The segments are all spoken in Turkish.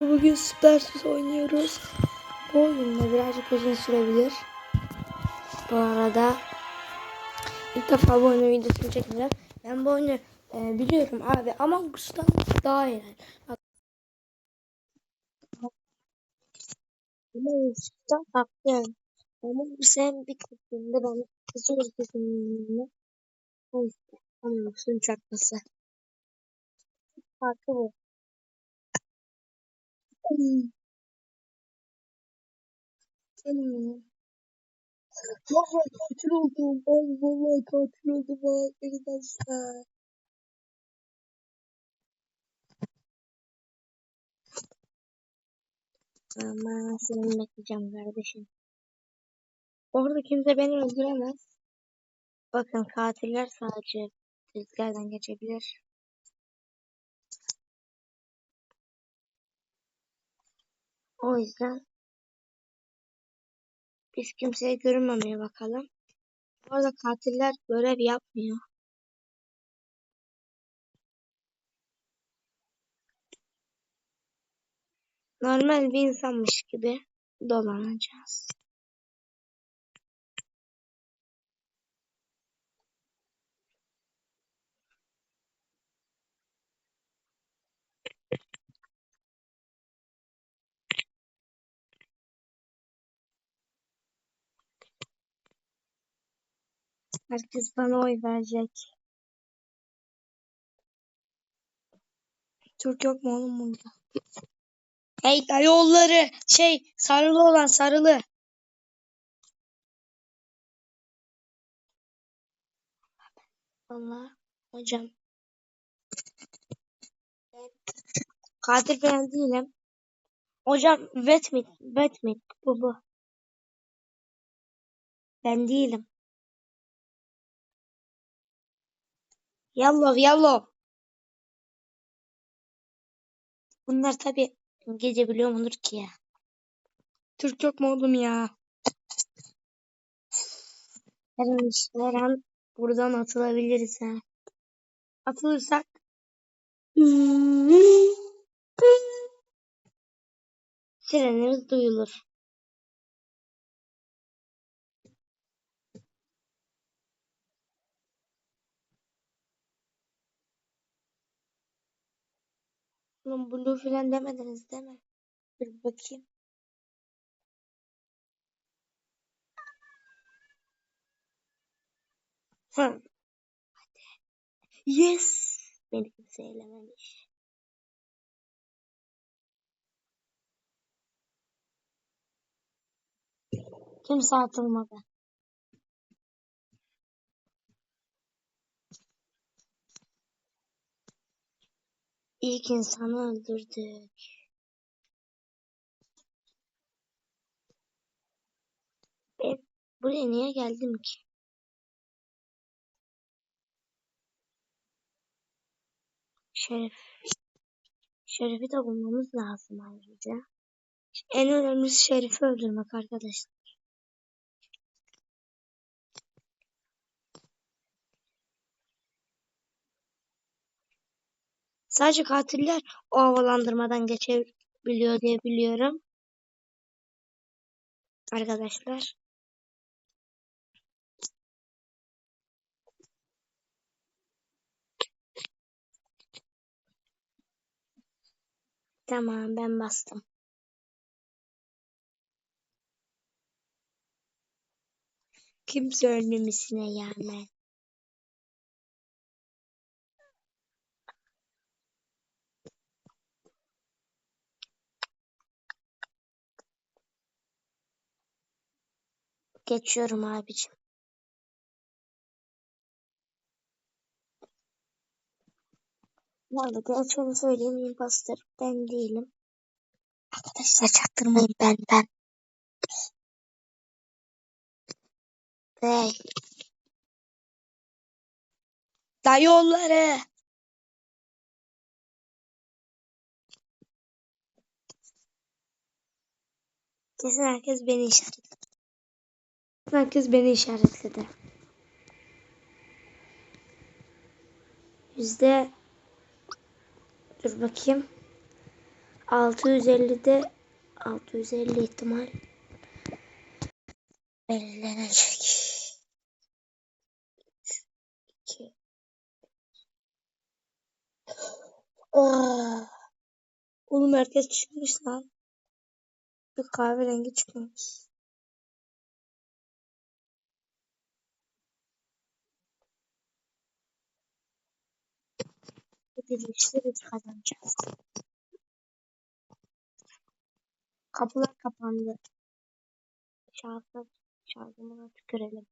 Bugün Superstars oynuyoruz. Bu oyunda birazcık uzun sürebilir. Bu arada ilk defa bu oyunun videosunu çekeceğim. Ben bu oyunu e, biliyorum abi ama Us'tan daha. Bak, Ama Yusuf'tan haklı. Ama sen bir kısmında ben kızı kısmında o işte. Ama suyun çarpması. Farkı bu. Vallahi katil oldum. Ben vallahi katil oldum arkadaşlar. Ama seni bekleyeceğim kardeşim. Orada kimse beni öldüremez. Bakın katiller sadece deliklerden geçebilir. O yüzden biz kimseye görünmemeye bakalım. Bu arada katiller görev yapmıyor. Normal bir insanmış gibi dolanacağız. Herkes bana oy verecek. Türk yok mu oğlum burada? Hey dayıoğulları şey sarılı olan sarılı. Allah hocam. Ben katil falan değilim. Hocam Vetmit, Vetmit bu bu. Ben değilim. Yallah yallah. Bunlar tabi gece biliyor mudur ki ya. Türk yok mu oğlum ya? Her an, her an buradan atılabiliriz ha. Atılırsak sirenimiz duyulur. Oğlum blue filan demediniz değil mi? Bir bakayım. Hı. Yes. Beni kimse elememiş. Kimse atılmadı. İlk insanı öldürdük. Ben buraya niye geldim ki? Şerif. Şerif'i de bulmamız lazım ayrıca. En önemlisi Şerif'i öldürmek arkadaşlar. Sadece katiller o havalandırmadan geçebiliyor diye biliyorum. Arkadaşlar. Tamam ben bastım. Kimse ölmemişine rağmen. Geçiyorum abicim. Arada gerçeğini söyleyeyim imposter ben değilim. Arkadaşlar çaktırmayın ben ben. Hey. Dayıoğulları. Kesin herkes beni işaretledi. Herkes beni işaretledi. Yüzde dur bakayım. 650'de 650 ihtimal belirlenecek. 2 Oh. Oğlum herkes çıkmış lan. Bir kahverengi çıkmış. Birleşti kazanacağız. Kapılar kapandı. Şarkı şarkımına tükürelim.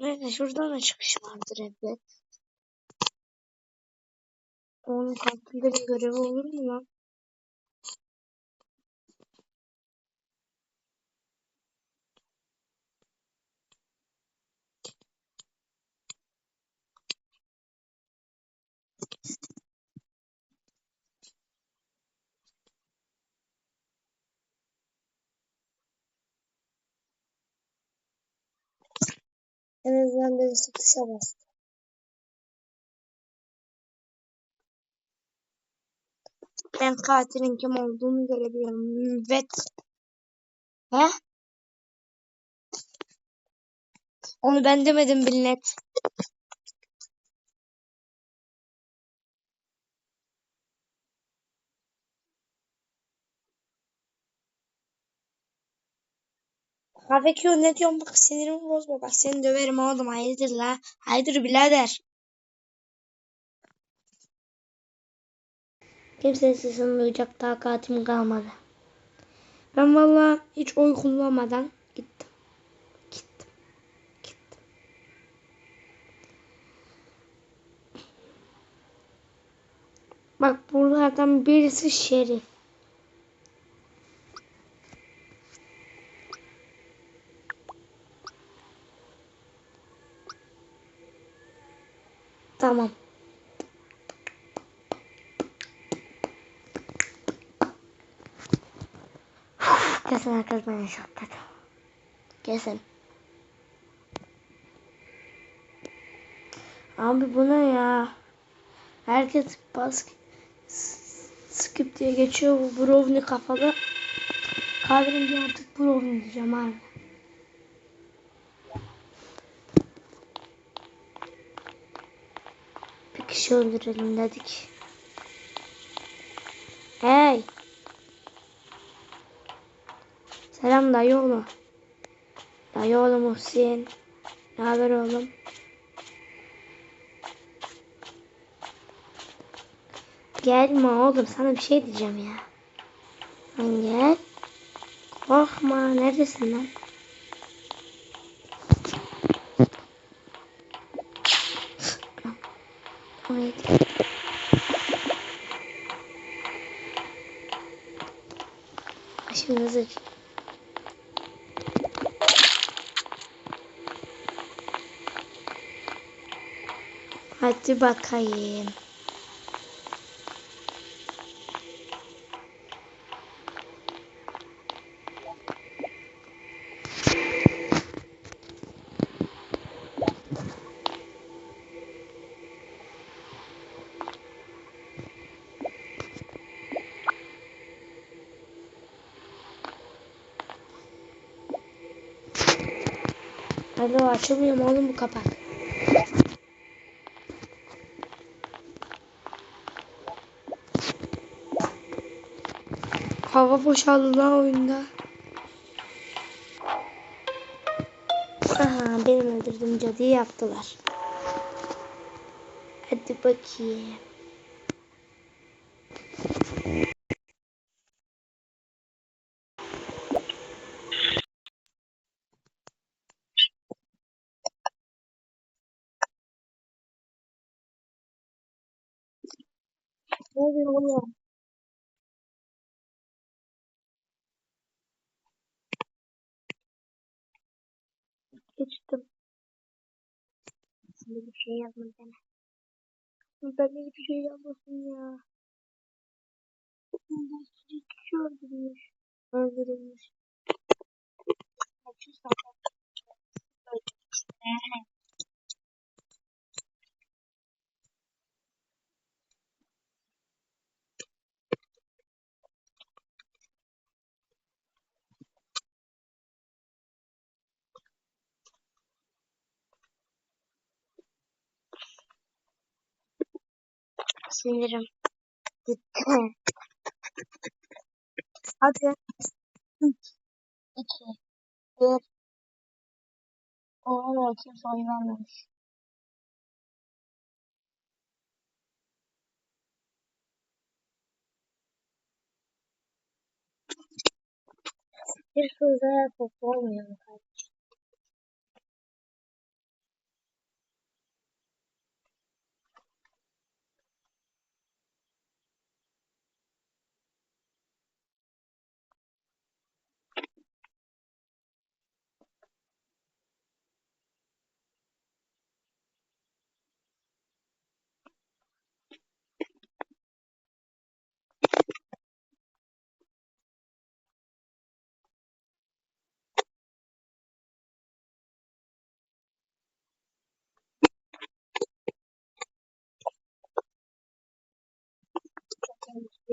Neyse şuradan da çıkış vardır elbet. Onun katillerin görevi olur mu lan? En azından birisi tuşa bastı. Ben katilin kim olduğunu görebiliyorum. Evet. He? Onu ben demedim bilnet. Kahve ne diyorsun bak sinirimi bozma bak seni döverim oğlum hayırdır la hayırdır birader. Kimsenin sesini duyacak takatim kalmadı. Ben vallahi hiç oy kullanmadan gittim. Gittim. Gittim. Bak buralardan birisi şerif. Tamam. Kesin herkes beni şakladı. Kesin. Abi bu ne ya? Herkes bas skip diye geçiyor bu brownie kafalı. Kahverengi artık brownie diyeceğim abi. Kişi öldürelim dedik. Hey. Selam dayı oğlu. Dayı oğlu Muhsin. Ne haber oğlum? Gelme oğlum sana bir şey diyeceğim ya. Lan gel. Korkma neredesin lan? Haydi. Şimdi hazır. Hadi bakayım. Alo açılmıyor mu oğlum bu kapak? Hava boşaldı lan oyunda. Aha benim öldürdüğüm cadıyı yaptılar. Hadi bakayım. Ne oluyor oğlum? Geçtim. Şimdi bir şey yazma deme. Ben de bir şey yazmasın ya. Bundan sizi kişi öldürmüş. Öldürülmüş. Kaçı sakat. Sinirim gitti. Hadi. 3, 2, 1. Oha kimse oy vermemiş. Bir sözler toplu olmuyor mu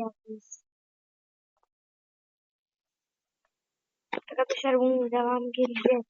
yaptınız. Arkadaşlar bunun devamı gelecek.